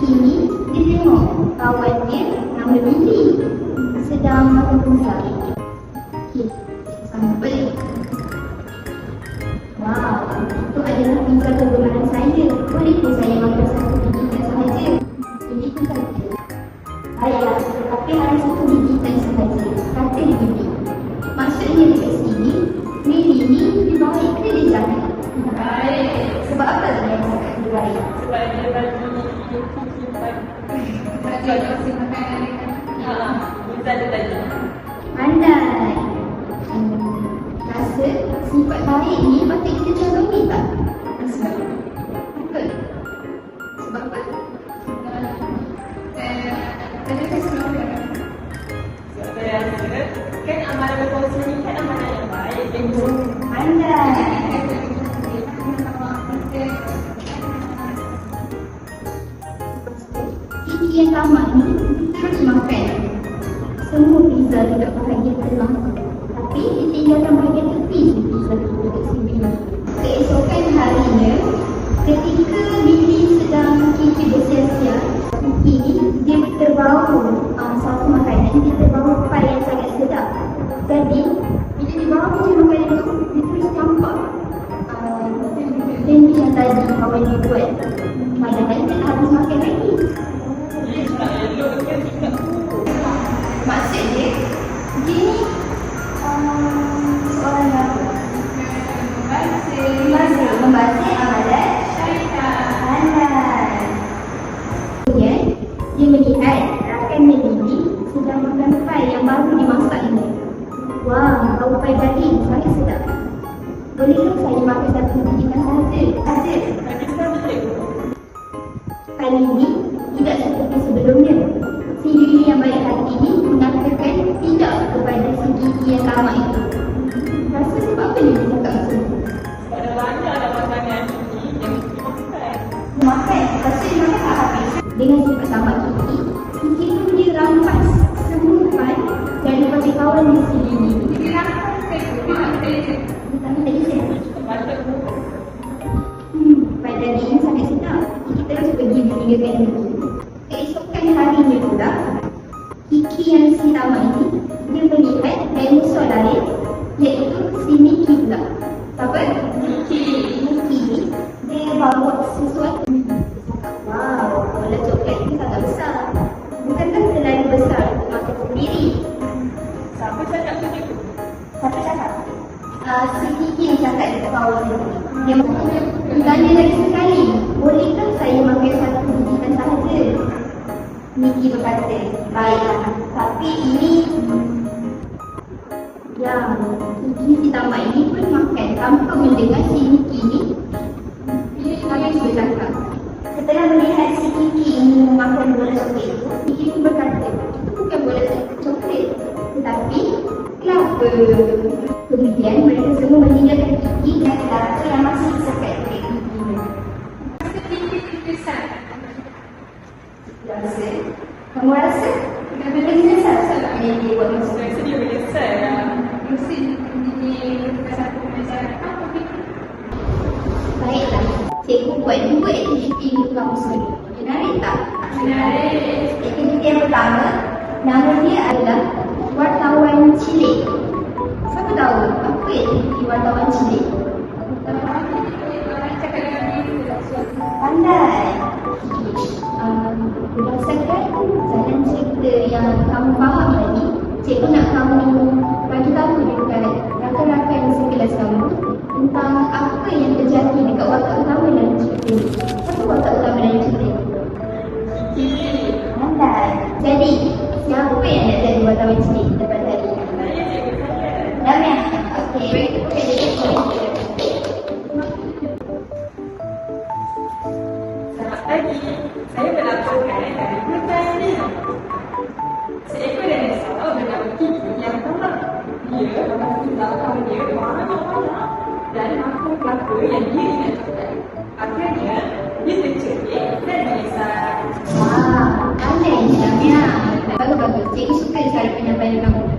Kiki ni dia tengok kawan dia nama Billy sedang makan pizza. Okey, sama beli. Wow, itu adalah pizza kegemaran saya. Boleh pun saya makan satu gigitan sahaja. Begitu saja. Ayah, tapi harus satu gigitan sahaja. Kata Billy. Maksudnya dekat sini, Billy ni lebih baik ke dia jahat? baik. Sebab apa dia cakap dia baik? Sebab dia sifat. Pandai. Hmm, rasa sifat baik ni patut kita contohi tak? Yang tamat ni terus makan semua pizza dekat bahagian tengah tapi dia tinggalkan bahagian tepi pizza tu dekat sini keesokan harinya ketika Billy sedang Kiki bersiap-siap Kiki ni dia terbau uh, satu makanan dia terbau pai yang sangat sedap. Jadi bila dia bawa je makanan tu dia terus campak uh, sandwich yang tadi kawan dia buat padahal dia habis makan lagi Bau pai daging sangat sedap. Bolehkah saya makan satu gigitan sahaja? Sahaja. Bagi saya cikgu. Kali ini tidak seperti sebelumnya. Si Lily yang baik hati ini mengatakan tidak kepada si Gigi yang sama itu. Rasa sebab apa Lily cakap macam tu? Ada banyak makanan ni yang kita makan. Makan, rasa dia makan tak habis. Dengan sifat sama Kiki, belikan Lily. Keesokan harinya pula, Kiki yang si tamat ini, dia melihat dinosaur lain iaitu si Mickey pula. Siapa? Kiki. Mickey dia bawa sesuatu. Wow, bola coklat ni sangat besar. Bukankah terlalu besar untuk makan sendiri? Siapa cakap tu cikgu? Siapa cakap? Uh, si Kiki yang cakap dekat dia. Berkata, baiklah. Tapi ini Ya, Niki si tamat ini pun makan tanpa mendengar si Niki ni Habis bercakap Setelah melihat si Niki ini memakan bola coklat itu Niki pun berkata, itu bukan bola coklat Tetapi, kenapa? Kemudian mereka semua meninggalkan Niki dan Zara yang masih Niki Sedikit-sedikit Rasa? Kamu rasa? Kenapa dia menyesal salah yang dia buat masa Saya sedih menyesal lah. Mesti ini bukan satu pelajaran apa gitu. Baiklah, cikgu buat dua aktiviti untuk kamu semua. Menarik tak? Menarik. Aktiviti yang pertama, nama dia adalah wartawan cilik. Siapa tahu apa aktiviti wartawan cilik? Orang cakap dengan diri Pandai. Um, cerita yang kamu faham tadi, cikgu nak kamu bagi tahu dekat rakan-rakan sekelas kamu tentang apa yang terjadi dekat watak utama dalam cerita ni. Siapa watak utama dalam cerita ni? Kiki. Pandai. Jadi, siapa yang nak jadi wartawan cilik Dia memiliki belakang dia banyak-banyak dan makan kelapa yang dia ingat. Akhirnya, dia tercerit dan menyesal. Wah, pandai ni. Bagus-bagus. Cikgu suka cara penyampaian kamu.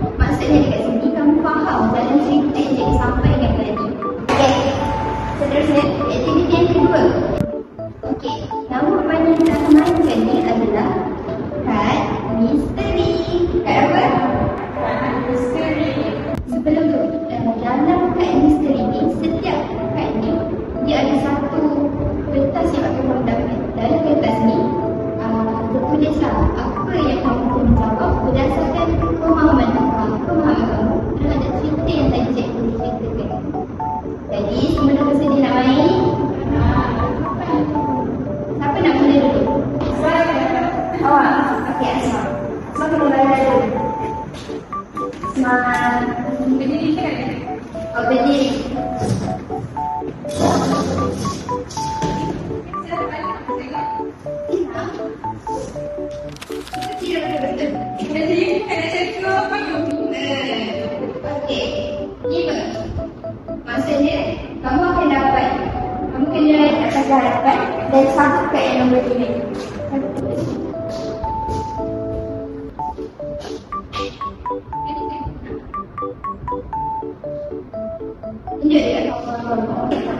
Jadi, kena cikgu apa tu? Okey. Lima. Maksudnya, kamu akan dapat kamu kena atas harapan dan sambutkan yang nombor lima. Tunjuk dekat kawan-kawan.